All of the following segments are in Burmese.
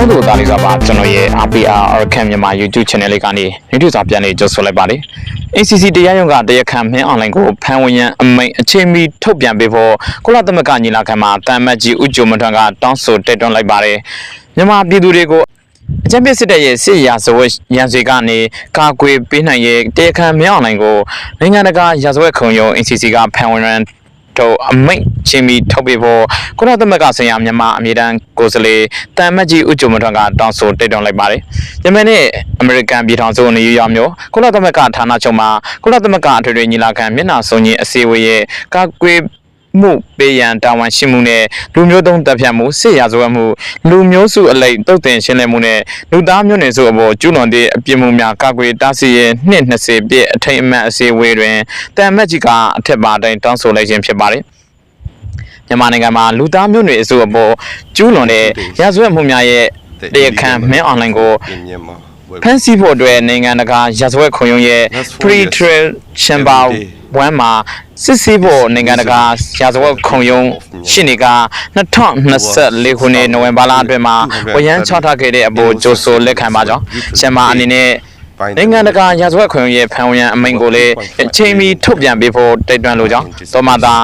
လုံးတို့သားလေးစွာပါကျွန်တော်ရဲ့ RPR Arkan မြန်မာ YouTube Channel လေးကနေနေ့တူစွာပြန်လည်ကြိုဆိုလိုက်ပါတယ် ACC တရားရုံးကတရားခံမင်းအွန်လိုင်းကိုဖန်ဝင်ရန်အမိန်အချိန်မီထုတ်ပြန်ပေးဖို့ကုလသမဂ္ဂညီလာခံမှာတာမတ်ကြီးဦးကျော်မထွန်းကတောင်းဆိုတိုက်တွန်းလိုက်ပါတယ်မြန်မာပြည်သူတွေကိုအကြံပေးစစ်တပ်ရဲ့စစ်ရာဇဝတ်ရန်စွေကနေကာကွယ်ပေးနိုင်ရဲ့တရားခံမင်းအွန်လိုင်းကိုနိုင်ငံတကာရာဇဝတ်ခုံရုံး ACC ကဖန်ဝင်ရန် တို့အမိတ်ချင်းပြီးထုတ်ပေးဖို့ကုလသမဂ္ဂဆိုင်ရာမြန်မာအမြဲတမ်းကိုယ်စားလှယ်တမ်မတ်ကြီးဦးကျော်မထွန်းကတောင်းဆိုတိုက်တွန်းလိုက်ပါတယ်။ယမန်နဲ့အမေရိကန်ပြည်ထောင်စုနေရမျိုးကုလသမဂ္ဂဌာနချုပ်မှာကုလသမဂ္ဂအထွေထွေညီလာခံမျက်နှာစုံကြီးအစည်းအဝေးရဲ့ကာကွယ် မှုပေးရန်တာဝန်ရှိမှုနဲ့လူမျိုးတုံးတပ်ဖြတ်မှုစစ်ရာဇဝတ်မှုလူမျိုးစုအလိုက်တုတ်တင်ရှင်းလင်းမှုနဲ့လူသားမျိုးနွယ်စုအပေါ်ကျူးလွန်တဲ့အပြစ်မှုများကာကွယ်တားဆီးရဲ့နှစ်20ပြည့်အထိမ်းအမှတ်အစည်းအဝေးတွင်တမ်မတ်ကြီးကအထက်ပါတိုင်းတောင်းဆိုလိုက်ခြင်းဖြစ်ပါတယ်။မြန်မာနိုင်ငံမှာလူသားမျိုးနွယ်စုအပေါ်ကျူးလွန်တဲ့ရာဇဝတ်မှုများရဲ့တရားခံမင်းအွန်လိုင်းကို in Myanmar. where ဖန်ဆီးဖို့အတွက်နိုင်ငံတကာရာဇဝတ်ခုံရုံးရဲ့ pre-trial chamber 1မှာစစ်ဆေးဖို့နိုင်ငံတကာရာဇဝတ်ခုံရုံးရှင်းနေက2024ခုနှစ်နိုဝင်ဘာလအတွင်းမှာဝရမ်းချထားခဲ့တဲ့အပေါ်ကြိုဆိုလက်ခံပါကြောင်းချမ်မာအနေနဲ့နိုင်ငံတကာရာဇဝတ်ခုံရုံးရဲ့ဖန်ဝင်အမိန့်ကိုလည်းအချိန်မီထုတ်ပြန်ပေးဖို့တိုက်တွန်းလိုကြောင်းသောမသာ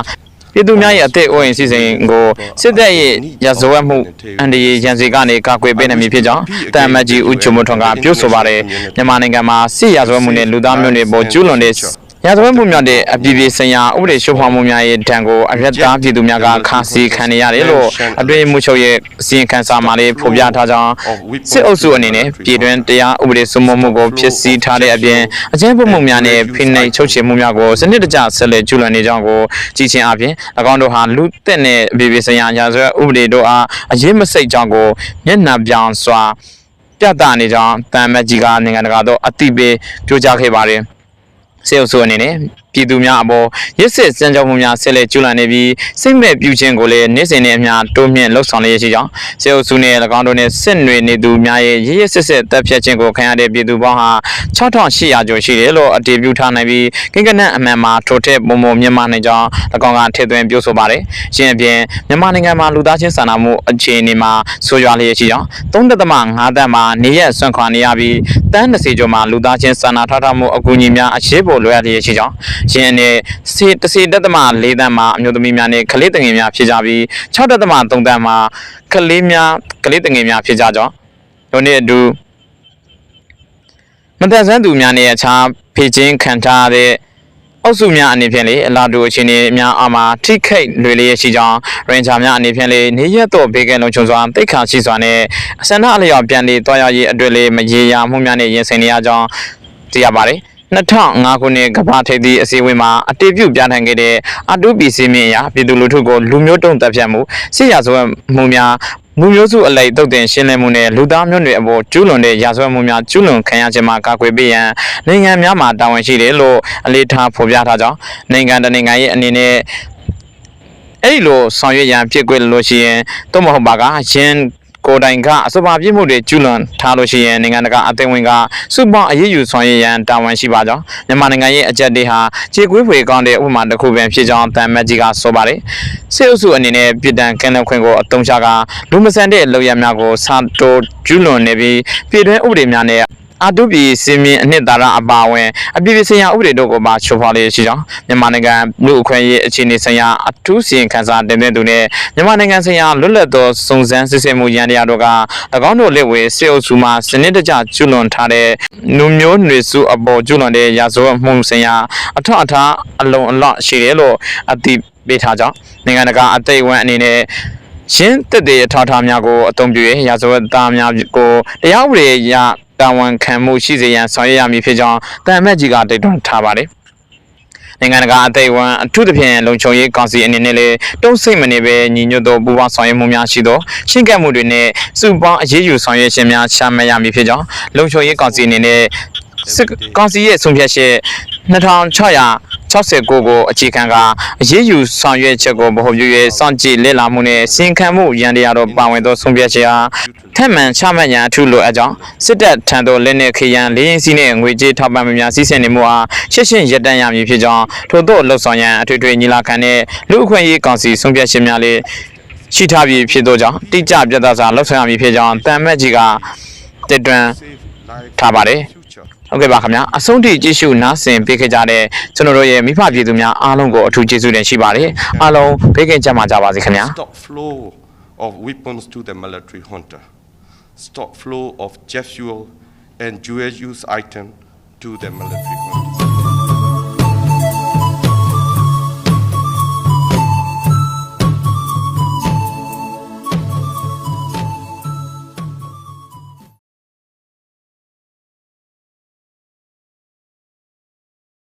ပြည်သူများရဲ့အသက်အိုးအိမ်စီစဉ်ကိုစစ်တပ်ရဲ့ရာဇဝတ်မှုအန်ဒီရန်စီကနေကာကွယ်ပေးနိုင်မည်ဖြစ်ကြောင်းတမ်မတ်ကြီးဦးချုံမထွန်းကပြောဆိုပါတယ်မြန်မာနိုင်ငံမှာစစ်ရာဇဝတ်မှုနဲ့လူသားမျိုးတွေပေါ်ကျူးလွန်တဲ့ ရာဇဝတ်မှုများတဲ့အပြည်ပြည်ဆိုင်ရာဥပဒေရှုံ့ဖောက်မှုများရဲ့ဒဏ်ကိုအရက်သားပြည်သူများကခါစီခံနေရတယ်လို့အတွင်းမှုချုပ်ရဲ့အစီရင်ခံစာမှာလေးဖော်ပြထားကြောင်းစစ်အုပ်စုအနေနဲ့ပြည်တွင်းတရားဥပဒေစိုးမိုးမှုကိုဖြစ်စည်းထားတဲ့အပြင်အကြမ်းဖက်မှုများနဲ့ဖိနှိပ်ချုပ်ချယ်မှုများကိုစနစ်တကျဆက်လက်ကျူးလွန်နေကြောင်းကိုကြည်ချင်းအပြင်၎င်းတို့ဟာလူသက်နဲ့အပြည်ပြည်ဆိုင်ရာရာဇဝတ်ဥပဒေတို့အားအရေးမစိတ်ကြောင်းကိုမျက်နှာပြောင်စွာပြသနေကြောင်းတမ်မတ်ကြီးကနိုင်ငံတကာတော့အတိပေးပြောကြားခဲ့ပါတယ် စေအုပ်စုအနေနဲ့ ပြည်သူများအပေါ်ရစ်စစ်စံကြောင်းမှုများဆက်လက်ကျူးလွန်နေပြီးစိတ်မဲ့ပြုခြင်းကိုလည်းနေ့စဉ်နဲ့အမျှတိုးမြင့်လှုပ်ဆောင်လျက်ရှိကြောင်းစေအုပ်စုနဲ့၎င်းတို့နဲ့စစ်နွေနေသူများရဲ့ရစ်ရစ်စစ်စစ်တပ်ဖြတ်ခြင်းကိုခံရတဲ့ပြည်သူပေါင်းဟာ6800ကျော်ရှိတယ်လို့အတည်ပြုထားနိုင်ပြီးကိကနက်အမှန်မှာထိုထက်ပုံပုံမြန်မာနိုင်ကြောင်း၎င်းကထည့်သွင်းပြောဆိုပါတယ်။ရှင်းအပြင်မြန်မာနိုင်ငံမှာလူသားချင်းစာနာမှုအခြေအနေမှာဆိုးရွားလျက်ရှိကြောင်း3.5တန်းမှာနေရက်ဆွန့်ခွာနေရပြီးတန်း20ကျော်မှာလူသားချင်းစာနာထောက်ထားမှုအကူအညီများအရေးပေါ်လိုအပ်လျက်ရှိကြောင်းရှင်းအနေစေတစေတက်သမ4တန်းမှာအမျိုးသမီးများနဲ့ကလေးတငယ်များဖြစ်ကြပြီး6တက်သမ3တန်းမှာကလေးများကလေးတငယ်များဖြစ်ကြကြောင်းတို့နေ့အတူမသက်ဆန်းသူများနဲ့အခြားဖေချင်းခံထားတဲ့အုပ်စုများအနေဖြင့်လေအလားတူအခြေအနေများအမှာထိခိတ်လွေလျက်ရှိကြောင်းရင်ဂျာများအနေဖြင့်လေနေရက်တော့ဘေးကဲလုံခြုံစွာတိတ်ခါရှိစွာနဲ့အစန္ဒအလျော်ပြန်လည်တွားရရေးအတွက်လေမရေရာမှုများနဲ့ရင်ဆိုင်နေရကြောင်းသိရပါတယ် 2005ခုနှစ်ကမ္ဘာထိပ်သီးအစည်းအဝေးမှာအတည်ပြုပြဋ္ဌာန်းခဲ့တဲ့အတူပီစီမင်းအရာပြည်သူလူထုကိုလူမျိုးတုံးတပ်ဖြတ်မှုစစ်ရာဇဝတ်မှုများမူမျိုးစုအလိုက်တုတ်တင်ရှင်းလင်းမှုနဲ့လူသားမျိုးတွေအပေါ်ကျူးလွန်တဲ့ရာဇဝတ်မှုများကျူးလွန်ခံရခြင်းမှာကာကွယ်ပေးရန်နိုင်ငံများမှာတာဝန်ရှိတယ်လို့အလေးထားဖော်ပြထားကြောင်းနိုင်ငံတကာနိုင်ငံရဲ့အနေနဲ့အဲ့ဒီလိုဆောင်ရွက်ရန်ဖြစ်ခွင့်လို့ရှိရင်တော့မဟုတ်ပါကယင်း ကိုယ်တိုင်ကအစပါပြစ်မှုတွေကျူးလွန်ထားလို့ရှိရင်နိုင်ငံတကာအသင်းဝင်ကစုပေါင်းအရေးယူဆောင်ရွက်ရန်တာဝန်ရှိပါကြောင်းမြန်မာနိုင်ငံရဲ့အကြက်တွေဟာခြေကွေးဖွေကောင်းတဲ့ဥပမာတစ်ခုပင်ဖြစ်ကြောင်းတန်မတ်ကြီးကဆိုပါတယ်စစ်အုပ်စုအနေနဲ့ပြည်တံကင်းလက်ခွင့်ကိုအတုံးချကလူမဆန်တဲ့လုပ်ရများကိုစာတိုကျူးလွန်နေပြီးပြည်တွင်းဥပဒေများနဲ့ အတုပီစင်မြင့်အနှစ်သာရအပါအဝင်အပြည်ပြည်ဆိုင်ရာဥပဒေတို့ကိုပါချိုးဖောက်လျက်ရှိကြောင်းမြန်မာနိုင်ငံလူအခွင့်အရေးအခြေအနေဆိုင်ရာအထူးစီရင်ခံစာတင်သွင်းသူနဲ့မြန်မာနိုင်ငံဆိုင်ရာလွတ်လပ်သောစုံစမ်းစစ်ဆေးမှုရန်တရားတို့က၎င်းတို့လက်ဝဲစစ်အုပ်စုမှစနစ်တကျကျူးလွန်ထားတဲ့လူမျိုးနွေစုအပေါ်ကျူးလွန်တဲ့ရာဇဝတ်မှုဆိုင်ရာအထောက်အထားအလုံးအလော့ရှိတယ်လို့အသိပေးထားကြောင်းနိုင်ငံတကာအသိအဝန်းအနေနဲ့ရှင်းတက်တဲ့အထောက်အထားများကိုအသုံးပြု၍ရာဇဝတ်သားများကိုတရားဥပဒေအရ တာဝန်ခံမှုရှိစေရန်ဆောင်ရွက်ရမည်ဖြစ်ကြောင်းတန်အမတ်ကြီးကတိုက်တွန်းထားပါတယ်။နိုင်ငံတကာအသိအဝန်းအထူးသဖြင့်လုံခြုံရေးကောင်စီအနေနဲ့လည်းတုံးစိတ်မနေပဲညီညွတ်သောပူးပေါင်းဆောင်ရွက်မှုများရှိသောရှင်းကပ်မှုတွေနဲ့စုပေါင်းအရေးယူဆောင်ရွက်ခြင်းများရှာမရမည်ဖြစ်ကြောင်းလုံခြုံရေးကောင်စီအနေနဲ့စစ်ကောင်စီရဲ့ဆုံးဖြတ်ချက် 2669ကိုအခြေခံကအရေးယူဆောင်ရွက်ချက်ကိုဗဟိုပြု၍စောင့်ကြည့်လေ့လာမှုနဲ့စင်ခံမှုရန်တရားတို့ပါဝင်သောဆုံးဖြတ်ချက်အားထက်မှန်ချမှတ်ရန်အထူးလိုအပ်ကြောင်းစစ်တပ်ထံသို့လက်နက်ခရန်လေးရင်စီနဲ့ငွေကြေးထောက်ပံ့မှုများစီးဆင်းနေမှုအားရှင်းရှင်းရပ်တန့်ရမည်ဖြစ်ကြောင်းထို့သောလှုပ်ဆောင်ရန်အထွေထွေညီလာခံနဲ့လူ့အခွင့်အရေးကောင်စီဆုံးဖြတ်ချက်များလည်းရှိထားပြီးဖြစ်သောကြောင့်တိကျပြတ်သားစွာလှုပ်ဆောင်ရမည်ဖြစ်ကြောင်းတန်မက်ကြီးကတက်တွန်း save life ထားပါတယ် future. ဟုတ်ကဲ့ပါခင်ဗျာအဆုံးထိကြည့်ရှုနားဆင်ပေးခဲ့ကြတဲ့ကျွန်တော်တို့ရဲ့မိဖပြည်သူများအားလုံးကိုအထူးကျေးဇူးတင်ရှိပါတယ်အားလုံးဘေးကင်းကြပါကြပါစေခင်ဗျာ Stop flow of weapons to the military junta. Stop flow of jet fuel and dual use item to the military junta.